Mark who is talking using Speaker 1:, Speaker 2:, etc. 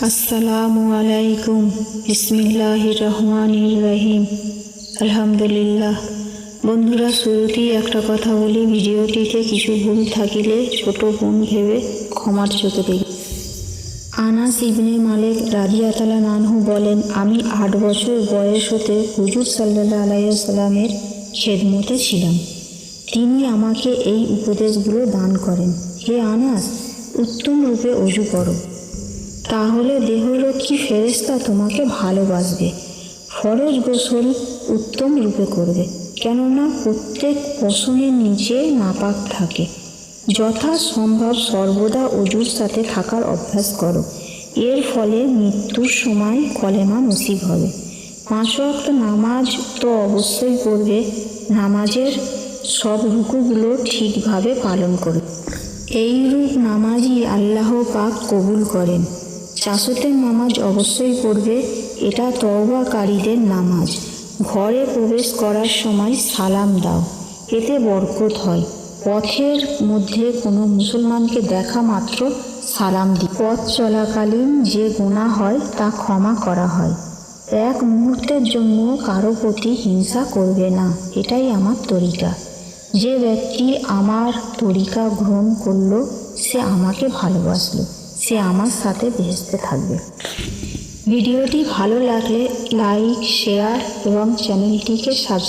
Speaker 1: আসসালামু আলাইকুম। বিসমিল্লাহির রহমানির রহিম। আলহামদুলিল্লাহ। বন্ধুরা, শুরুতেই একটা কথা বলি, ভিডিওটিতে কিছু ভুল থাকিলে ছোট বোন ভেবে ক্ষমার চোখে দেখি আনাস ইবনে মালিক রাজিয়াতালা নানহু বলেন, আমি আট বছর বয়স হতে হুজুর সাল্লাহ আলাইসাল্লামের খেদমতে ছিলাম। তিনি আমাকে এই উপদেশগুলো দান করেন। হে আনাস, উত্তম রূপে অজু করো। তাহলে দেহরক্ষী ফেরেস্তা তোমাকে ভালোবাসবে। ফরজ গোসল উত্তম রূপে করবে, কেননা প্রত্যেক পশমের নিচে নাপাক থাকে। যথা সম্ভব সর্বদা অজুর সাথে থাকার অভ্যাস করো। এর ফলে মৃত্যুর সময় কলেমা নসিব হবে। পাঁচ ওয়াক্ত নামাজ তো অবশ্যই পড়বে, নামাজের সব রুকুগুলো ঠিকভাবে পালন করবে। এইরূপ নামাজই আল্লাহ পাক কবুল করেন। চাষতের নামাজ অবশ্যই পড়বে, এটা তওবাকারীদের নামাজ। ঘরে প্রবেশ করার সময় সালাম দাও, এতে বরকত হয়। পথের মধ্যে কোনো মুসলমানকে দেখা মাত্র সালাম দি। পথ চলাকালীন যে গোনা হয়, তা ক্ষমা করা হয়। এক মুহূর্তের জন্য কারও প্রতি হিংসা করবে না, এটাই আমার তরিকা। যে ব্যক্তি আমার তরিকা গ্রহণ করল, সে আমাকে ভালোবাসলো। সে আমার সাথে ভেসতে থাকবে। ভিডিওটি ভালো লাগলে লাইক শেয়ার এবং চ্যানেলটিকে সাবস্ক্রাইব